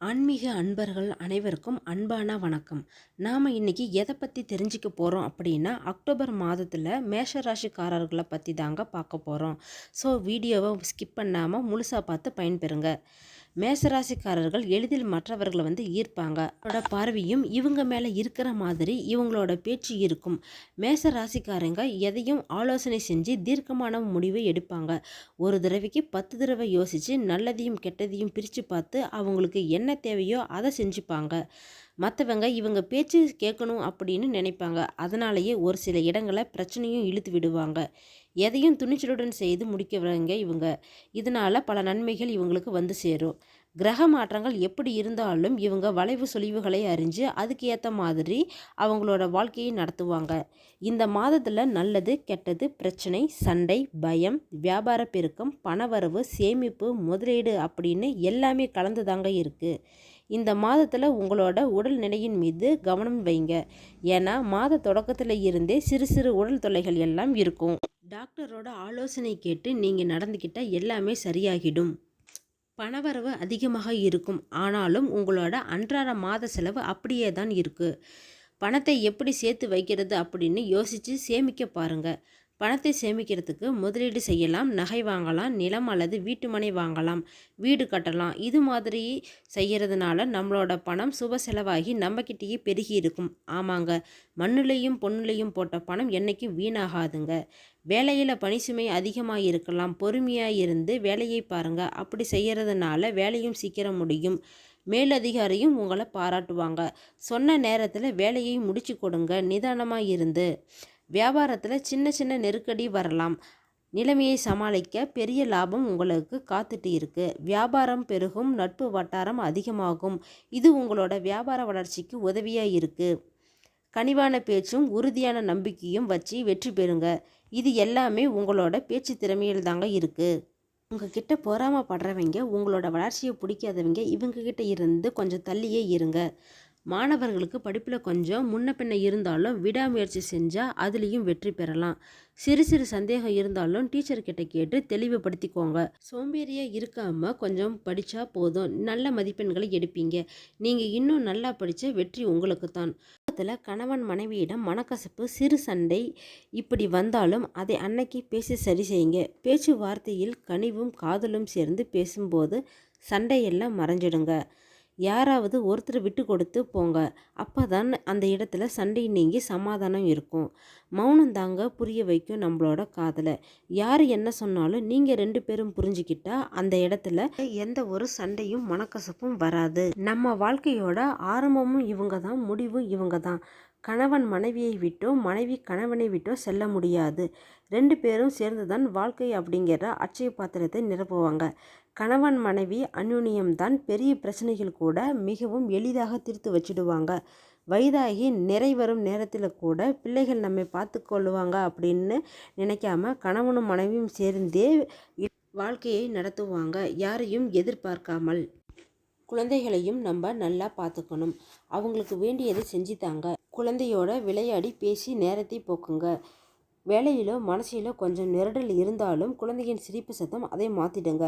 ஆன்மீக அன்பர்கள் அனைவருக்கும் அன்பான வணக்கம். நாம் இன்னைக்கு எதை பற்றி தெரிஞ்சுக்க போகிறோம் அப்படின்னா அக்டோபர் மாதத்தில் மேஷ ராசிக்காரர்களை பற்றி தாங்க பார்க்க போகிறோம் ஸோ வீடியோவை ஸ்கிப் பண்ணாமல் முழுசாக பார்த்து பயன்பெறுங்க. மேசராசிக்காரர்கள் எளிதில் மற்றவர்களை வந்து ஈர்ப்பாங்க. அவரோட பார்வையும் இவங்க மேலே இருக்கிற மாதிரி இவங்களோட பேச்சு இருக்கும். மேச ராசிக்காரங்க எதையும் ஆலோசனை செஞ்சு தீர்க்கமான முடிவை எடுப்பாங்க. ஒரு தடவைக்கு பத்து தடவை யோசித்து நல்லதையும் கெட்டதையும் பிரித்து பார்த்து அவங்களுக்கு என்ன தேவையோ அதை செஞ்சுப்பாங்க. மற்றவங்க இவங்க பேச்சு கேட்கணும் அப்படின்னு நினைப்பாங்க. அதனாலேயே ஒரு சில இடங்களை பிரச்சனையும் இழுத்து விடுவாங்க. எதையும் துணிச்சலுடன் செய்து முடிக்கிறவங்க இவங்க. இதனால் பல நன்மைகள் இவங்களுக்கு வந்து சேரும். கிரக மாற்றங்கள் எப்படி இருந்தாலும் இவங்க வளைவு சொலிவுகளை அறிஞ்சு அதுக்கு ஏற்ற மாதிரி அவங்களோட வாழ்க்கையை நடத்துவாங்க. இந்த மாதத்தில் நல்லது கெட்டது பிரச்சனை சண்டை பயம் வியாபார பெருக்கம் பணவரவு சேமிப்பு முதலீடு அப்படின்னு எல்லாமே கலந்து தாங்க இருக்குது இந்த மாதத்தில் உங்களோட உடல் நிலையின் மீது கவனம் வைங்க. ஏன்னா மாத தொடக்கத்தில் இருந்தே சிறு சிறு உடல் தொல்லைகள் எல்லாம் இருக்கும். டாக்டரோட ஆலோசனை கேட்டு நீங்கள் நடந்துக்கிட்டால் எல்லாமே சரியாகிடும். பணவரவு அதிகமாக இருக்கும். ஆனாலும் உங்களோட அன்றாட மாத செலவு அப்படியே தான் இருக்குது பணத்தை எப்படி சேர்த்து வைக்கிறது அப்படின்னு யோசித்து சேமிக்க பாருங்கள் பணத்தை சேமிக்கிறதுக்கு முதலீடு செய்யலாம். நகை வாங்கலாம். நிலம் அல்லது வீட்டு மனை வாங்கலாம். வீடு கட்டலாம். இது மாதிரி செய்கிறதுனால நம்மளோட பணம் சுப செலவாகி நம்மக்கிட்டேயே பெருகி இருக்கும். ஆமாங்க. மண்ணுலையும் பொண்ணுலையும் போட்ட பணம் என்றைக்கும் வீணாகாதுங்க. வேலையில் பணி சுமை அதிகமாக இருக்கலாம். பொறுமையாக இருந்து வேலையை பாருங்கள் அப்படி செய்கிறதுனால வேலையும் சீக்கிரம் முடியும். மேலதிகாரியும் உங்களை பாராட்டுவாங்க. சொன்ன நேரத்தில் வேலையை முடிச்சு கொடுங்க. நிதானமாக இருந்து. வியாபாரத்தில் சின்ன சின்ன நெருக்கடி வரலாம். நிலைமையை சமாளிக்க பெரிய லாபம் உங்களுக்கு காத்துட்டு இருக்கு. வியாபாரம் பெருகும் நட்பு வட்டாரம் அதிகமாகும். இது உங்களோட வியாபார வளர்ச்சிக்கு உதவியாக இருக்கு. கனிவான பேச்சும் உறுதியான நம்பிக்கையும் வச்சு வெற்றி பெறுங்க. இது எல்லாமே உங்களோட பேச்சு திறமையில் தாங்க இருக்குது உங்ககிட்ட பொறாமப்படுறவங்க உங்களோட வளர்ச்சியை பிடிக்காதவங்க இவங்கக்கிட்ட இருந்து கொஞ்சம் தள்ளியே இருங்க. மாணவர்களுக்கு படிப்பில் கொஞ்சம் முன்ன பின்ன இருந்தாலும் விடாமுயற்சி செஞ்சால் அதுலேயும் வெற்றி பெறலாம். சிறு சிறு சந்தேகம் இருந்தாலும் டீச்சர்கிட்ட கேட்டு தெளிவுபடுத்திக்கோங்க. சோம்பேறியாக இருக்காமல் கொஞ்சம் படித்தா போதும். நல்ல மதிப்பெண்களை எடுப்பீங்க. நீங்கள் இன்னும் நல்லா படித்த வெற்றி உங்களுக்கு தான் குடும்பத்தில் கணவன் மனைவியிடம் மனக்கசப்பு சிறு சண்டை இப்படி வந்தாலும் அதை அன்னைக்கு பேசி சரி செய்யுங்க. பேச்சுவார்த்தையில் கனிவும் காதலும் சேர்ந்து பேசும்போது சண்டையெல்லாம் மறைஞ்சிடுங்க. யாராவது ஒருத்தர் விட்டு கொடுத்து போங்க. அப்போ தான் அந்த இடத்துல சண்டை நீங்கி சமாதானம் இருக்கும். மௌனம் தாங்க புரிய வைக்கும் நம்மளோட காதலை. யார் என்ன சொன்னாலும் நீங்கள் ரெண்டு பேரும் புரிஞ்சுக்கிட்டா அந்த இடத்துல எந்த ஒரு சண்டையும் மனக்கசப்பும் வராது. நம்ம வாழ்க்கையோட ஆரம்பமும் இவங்க தான் முடிவும் இவங்க தான் கணவன் மனைவியை விட்டோ மனைவி கணவனை விட்டோ செல்ல முடியாது. ரெண்டு பேரும் சேர்ந்து தான் வாழ்க்கை அப்படிங்கிற அச்சய பாத்திரத்தை நிரப்புவாங்க. கணவன் மனைவி அந்யுன்யம்தான் பெரிய பிரச்சனைகள் கூட மிகவும் எளிதாக தீர்த்து வச்சிடுவாங்க. வயதாகி நிறை வரும் நேரத்தில் கூட பிள்ளைகள் நம்மை பார்த்து கொள்ளுவாங்க அப்படின்னு நினைக்காம கணவனும் மனைவியும் சேர்ந்தே வாழ்க்கையை நடத்துவாங்க. யாரையும் எதிர்பார்க்காமல் குழந்தைகளையும் நம்ம நல்லா பார்த்துக்கணும். அவங்களுக்கு வேண்டியதை செஞ்சுத்தாங்க குழந்தையோட விளையாடி பேசி நேரத்தை போக்குங்க. வேலையிலோ மனசிலோ கொஞ்சம் நிரடல் இருந்தாலும் குழந்தையின் சிரிப்பு சத்தம் அதை மாற்றிடுங்க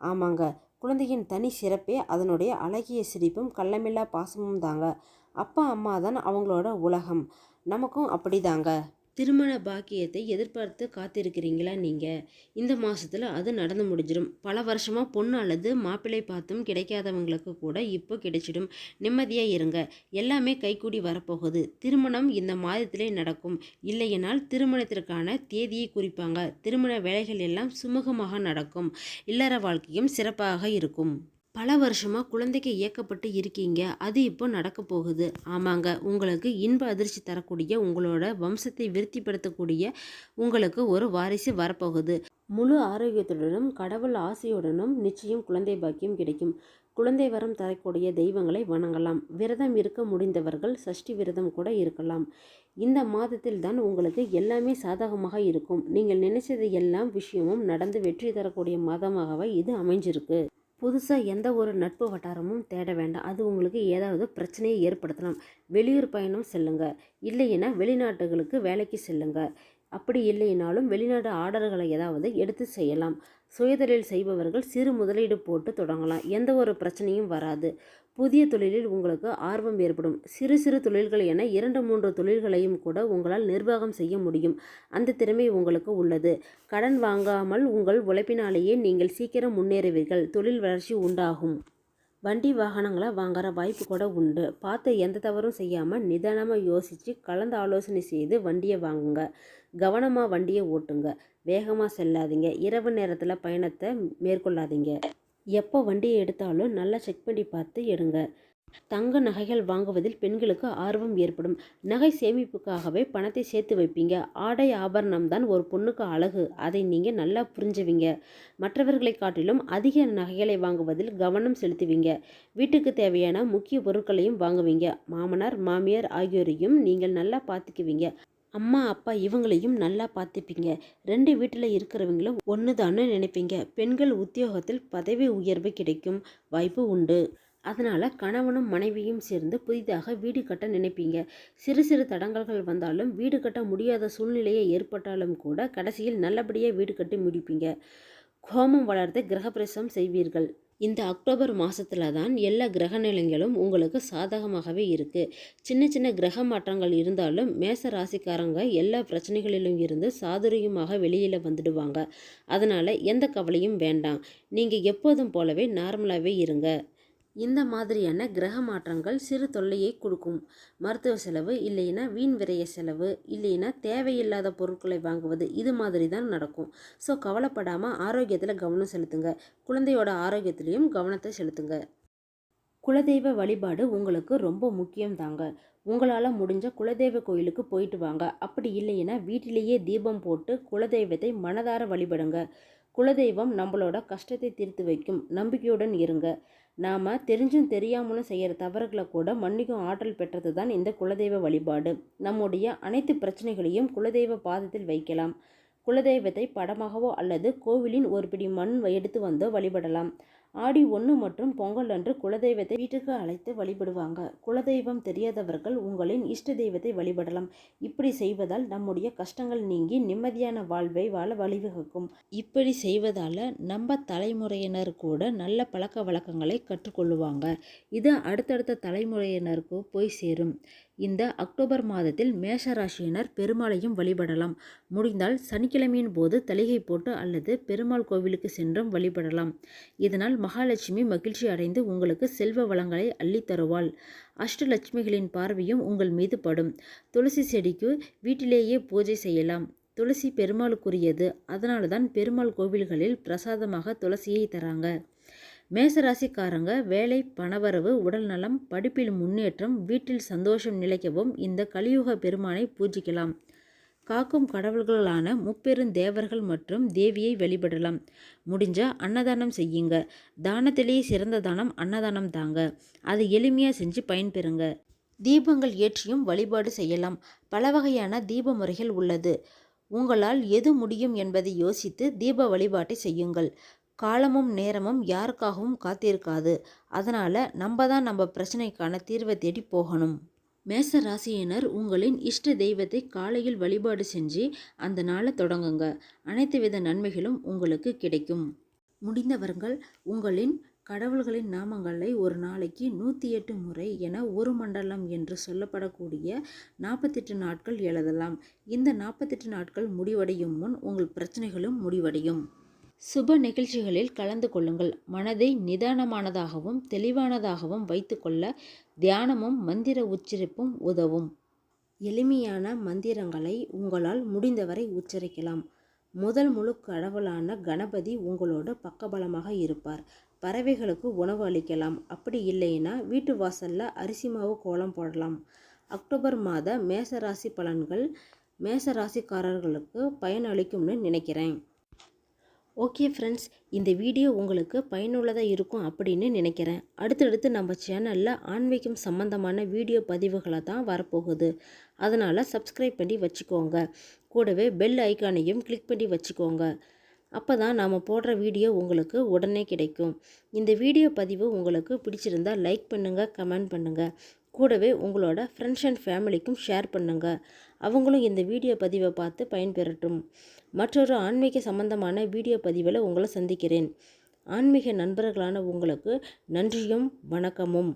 ஆமாங்க குழந்தையின் தனி சிறப்பே அதனுடைய அழகிய சிரிப்பும் கள்ளமில்லா பாசமும் தாங்க. அப்பா அம்மா தான் அவங்களோட உலகம். நமக்கும் அப்படிதாங்க. திருமண பாக்கியத்தை எதிர்பார்த்து காத்திருக்கிறீங்களா நீங்கள் இந்த மாதத்தில் அது நடந்து முடிஞ்சிடும். பல வருஷமாக பொண்ணு அல்லது மாப்பிள்ளை பார்த்தும் கிடைக்காதவங்களுக்கு கூட இப்போ கிடைச்சிடும். நிம்மதியாக இருங்க. எல்லாமே கைகூடி வரப்போகுது. திருமணம் இந்த மாதத்திலே நடக்கும். இல்லையெனால் திருமணத்திற்கான தேதியை குறிப்பாங்க. திருமண வேலைகள் எல்லாம் சுமூகமாக நடக்கும். இல்லற வாழ்க்கையும் சிறப்பாக இருக்கும். பல வருஷமாக குழந்தைக்கு இயக்கப்பட்டு இருக்கீங்க. அது இப்போ நடக்க போகுது. ஆமாங்க. உங்களுக்கு இன்ப அதிர்ச்சி தரக்கூடிய உங்களோட வம்சத்தை விருத்திப்படுத்தக்கூடிய உங்களுக்கு ஒரு வாரிசு வரப்போகுது. முழு ஆரோக்கியத்துடனும் கடவுள் ஆசையுடனும் நிச்சயம் குழந்தை பாக்கியம் கிடைக்கும். குழந்தை வரம் தரக்கூடிய தெய்வங்களை வணங்கலாம். விரதம் இருக்க முடிந்தவர்கள் சஷ்டி விரதம் கூட இருக்கலாம். இந்த மாதத்தில் தான் உங்களுக்கு எல்லாமே சாதகமாக இருக்கும். நீங்கள் நினைச்சது எல்லாம் விஷயமும் நடந்து வெற்றி தரக்கூடிய மாதமாகவே இது அமைஞ்சிருக்கு. புதுசாக எந்த ஒரு நட்பு வட்டாரமும் தேட வேண்டாம். அது உங்களுக்கு ஏதாவது பிரச்சனையை ஏற்படுத்தலாம். வெளியூர் பயணம் செல்லுங்க. இல்லைன்னா வெளிநாட்டுகளுக்கு வேலைக்கு செல்லுங்க. அப்படி இல்லைனாலும் வெளிநாடு ஆர்டர்களை ஏதாவது எடுத்து செய்யலாம். சுயதொழில் செய்பவர்கள் சிறு முதலீடு போட்டு தொடங்கலாம். எந்த ஒரு பிரச்சனையும் வராது. புதிய தொழிலில் உங்களுக்கு ஆர்வம் ஏற்படும். சிறு சிறு தொழில்கள் என இரண்டு மூன்று தொழில்களையும் கூட உங்களால் நிர்வாகம் செய்ய முடியும். அந்த திறமை உங்களுக்கு உள்ளது. கடன் வாங்காமல் உங்கள் உழைப்பினாலேயே நீங்கள் சீக்கிரம் முன்னேறுவீர்கள். தொழில் வளர்ச்சி உண்டாகும். வண்டி வாகனங்களை வாங்குற வாய்ப்பு கூட உண்டு. பார்த்து எந்த தவறும் செய்யாமல் நிதானமாக யோசித்து கலந்து ஆலோசனை செய்து வண்டியை வாங்குங்க. கவனமாக வண்டியை ஓட்டுங்க. வேகமாக செல்லாதீங்க. இரவு நேரத்தில் பயணத்தை மேற்கொள்ளாதீங்க. எப்போ வண்டியை எடுத்தாலும் நல்லா செக் பண்ணி பார்த்து எடுங்க. தங்க நகைகள் வாங்குவதில் பெண்களுக்கு ஆர்வம் ஏற்படும். நகை சேமிப்புக்காகவே பணத்தை சேர்த்து வைப்பீங்க. ஆடை ஆபரணம் தான் ஒரு பொண்ணுக்கு அழகு. அதை நீங்கள் நல்லா புரிஞ்சுவீங்க. மற்றவர்களை காட்டிலும் அதிக நகைகளை வாங்குவதில் கவனம் செலுத்துவீங்க. வீட்டுக்கு தேவையான முக்கிய பொருட்களையும் வாங்குவீங்க. மாமனார் மாமியார் ஆகியோரையும் நீங்கள் நல்லா பார்த்துக்குவீங்க. அம்மா அப்பா இவங்களையும் நல்லா பார்த்துப்பீங்க. ரெண்டு வீட்டில் இருக்கிறவங்களும் ஒன்று தானே நினைப்பீங்க. பெண்கள் உத்தியோகத்தில் பதவி உயர்வு கிடைக்கும் வாய்ப்பு உண்டு. அதனால் கணவனும் மனைவியும் சேர்ந்து புதிதாக வீடு கட்ட நினைப்பீங்க. சிறு சிறு தடங்கல்கள் வந்தாலும் வீடு கட்ட முடியாத சூழ்நிலையை ஏற்பட்டாலும் கூட கடைசியில் நல்லபடியாக வீடு கட்டி முடிப்பீங்க. கோமம் வளர்த்து கிரகப்பிரசம் செய்வீர்கள். இந்த அக்டோபர் மாதத்தில் தான் எல்லா கிரக நிலைகளும் உங்களுக்கு சாதகமாகவே இருக்குது சின்ன சின்ன கிரக மாற்றங்கள் இருந்தாலும் மேச ராசிக்காரங்க எல்லா பிரச்சனைகளிலும் இருந்து சாதுரியமாக வெளியில் வந்துடுவாங்க. அதனால் எந்த கவலையும் வேண்டாம். நீங்கள் எப்போதும் போலவே நார்மலாகவே இருங்க. இந்த மாதிரியான கிரக மாற்றங்கள் சிறு தொல்லையை கொடுக்கும். மருத்துவ செலவு இல்லைன்னா வீண் விரைய செலவு இல்லைன்னா தேவையில்லாத பொருட்களை வாங்குவது இது மாதிரி தான் நடக்கும். ஸோ கவலைப்படாமல் ஆரோக்கியத்தில் கவனம் செலுத்துங்க. குழந்தையோட ஆரோக்கியத்திலையும் கவனத்தை செலுத்துங்க. குலதெய்வ வழிபாடு உங்களுக்கு ரொம்ப முக்கியம் தாங்க. உங்களால் முடிஞ்ச குலதெய்வ கோயிலுக்கு போயிட்டு வாங்க. அப்படி இல்லைன்னா வீட்டிலேயே தீபம் போட்டு குலதெய்வத்தை மனதார வழிபடுங்க. குலதெய்வம் நம்மளோட கஷ்டத்தை தீர்த்து வைக்கும். நம்பிக்கையுடன் இருங்க. நாம் தெரிஞ்சும் தெரியாமலும் செய்கிற தவறுகளை கூட மன்னிக்கும் ஆற்றல் பெற்றது தான் இந்த குலதெய்வ வழிபாடு. நம்முடைய அனைத்து பிரச்சனைகளையும் குலதெய்வ பாதத்தில் வைக்கலாம். குலதெய்வத்தை படமாகவோ அல்லது கோவிலின் ஒரு பிடி மண் எடுத்து வந்தோ வழிபடலாம். ஆடி ஒன்று மற்றும் பொங்கல் அன்று குலதெய்வத்தை வீட்டுக்கு அழைத்து வழிபடுவாங்க. குலதெய்வம் தெரியாதவர்கள் உங்களின் இஷ்ட தெய்வத்தை வழிபடலாம். இப்படி செய்வதால் நம்முடைய கஷ்டங்கள் நீங்கி நிம்மதியான வாழ்வை வாழ வழிவகுக்கும். இப்படி செய்வதால் நம்ம தலைமுறையினர் கூட நல்ல பழக்க வழக்கங்களை கற்றுக்கொள்ளுவாங்க. இது அடுத்தடுத்த தலைமுறையினருக்கு போய் சேரும். இந்த அக்டோபர் மாதத்தில் மேஷராசியினர் பெருமாளையும் வழிபடலாம். முடிந்தால் சனிக்கிழமையின் போது தலிகை போட்டு அல்லது பெருமாள் கோவிலுக்கு சென்றும் வழிபடலாம். இதனால் மகாலட்சுமி மகிழ்ச்சி அடைந்து உங்களுக்கு செல்வ வளங்களை அள்ளித்தருவாள் அஷ்டலட்சுமிகளின் பார்வையும் உங்கள் மீது படும். துளசி செடிக்கு வீட்டிலேயே பூஜை செய்யலாம். துளசி பெருமாளுக்குரியது. அதனால தான் பெருமாள் கோவில்களில் பிரசாதமாக துளசியை தராங்க. மேசராசிக்காரங்க வேலை பணவரவு உடல்நலம் படிப்பில் முன்னேற்றம் வீட்டில் சந்தோஷம் நிலைக்கவும் இந்த கலியுக பெருமானை பூஜிக்கலாம். காக்கும் கடவுள்களான முப்பெரும் தேவர்கள் மற்றும் தேவியை வழிபடலாம். முடிஞ்சா அன்னதானம் செய்யுங்க. தானத்திலேயே சிறந்த தானம் அன்னதானம் தாங்க. அதை எளிமையாக செஞ்சு பயன்பெறுங்க. தீபங்கள் ஏற்றியும் வழிபாடு செய்யலாம். பல வகையான தீப முறைகள் உள்ளது. உங்களால் எது முடியும் என்பதை யோசித்து தீப வழிபாட்டை செய்யுங்கள். காலமும் நேரமும் யாருக்காகவும் காத்திருக்காது. அதனால் நம்ம தான் நம்ம பிரச்சனைக்கான தீர்வை தேடி போகணும். மேச ராசியினர் உங்களின் இஷ்ட தெய்வத்தை காலையில் வழிபாடு செஞ்சு அந்த நாளை தொடங்குங்க. அனைத்து வித நன்மைகளும் உங்களுக்கு கிடைக்கும். முடிந்தவர்கள் உங்களின் கடவுள்களின் நாமங்களை ஒரு நாளைக்கு நூற்றி எட்டு முறை என ஒரு மண்டலம் என்று சொல்லப்படக்கூடிய நாற்பத்தெட்டு நாட்கள் எழுதலாம். இந்த நாற்பத்தெட்டு நாட்கள் முடிவடையும் முன் உங்கள் பிரச்சனைகளும் முடிவடையும். சுப நிகழ்ச்சிகளில் கலந்து கொள்ளுங்கள். மனதை நிதானமானதாகவும் தெளிவானதாகவும் வைத்துக்கொள்ள தியானமும் மந்திர உச்சரிப்பும் உதவும். எளிமையான மந்திரங்களை உங்களால் முடிந்தவரை உச்சரிக்கலாம். முதல் முழு கடவுளான கணபதி உங்களோட பக்கபலமாக இருப்பார். பறவைகளுக்கு உணவு அளிக்கலாம். அப்படி இல்லைன்னா வீட்டு வாசலில் அரிசி மாவு கோலம் போடலாம். அக்டோபர் மாத மேசராசி பலன்கள் மேசராசிக்காரர்களுக்கு பயனளிக்கும்னு நினைக்கிறேன். ஓகே ஃப்ரெண்ட்ஸ் இந்த வீடியோ உங்களுக்கு பயனுள்ளதாக இருக்கும் அப்படின்னு நினைக்கிறேன். அடுத்தடுத்து நம்ம சேனலில் ஆன்மீகம் சம்மந்தமான வீடியோ பதிவுகளை தான் வரப்போகுது. அதனால் சப்ஸ்கிரைப் பண்ணி வச்சுக்கோங்க. கூடவே பெல் ஐக்கானையும் கிளிக் பண்ணி வச்சுக்கோங்க. அப்போ தான் நாம் போடுற வீடியோ உங்களுக்கு உடனே கிடைக்கும். இந்த வீடியோ பதிவு உங்களுக்கு பிடிச்சிருந்தால் லைக் பண்ணுங்கள் கமெண்ட் பண்ணுங்கள் கூடவே உங்களோட ஃப்ரெண்ட்ஸ் அண்ட் ஃபேமிலிக்கும் ஷேர் பண்ணுங்கள் அவங்களும் இந்த வீடியோ பதிவை பார்த்து பயன்பெறட்டும். மற்றொரு ஆன்மீக சம்பந்தமான வீடியோ பதிவில் உங்களை சந்திக்கிறேன். ஆன்மீக நண்பர்களான உங்களுக்கு நன்றியும் வணக்கமும்.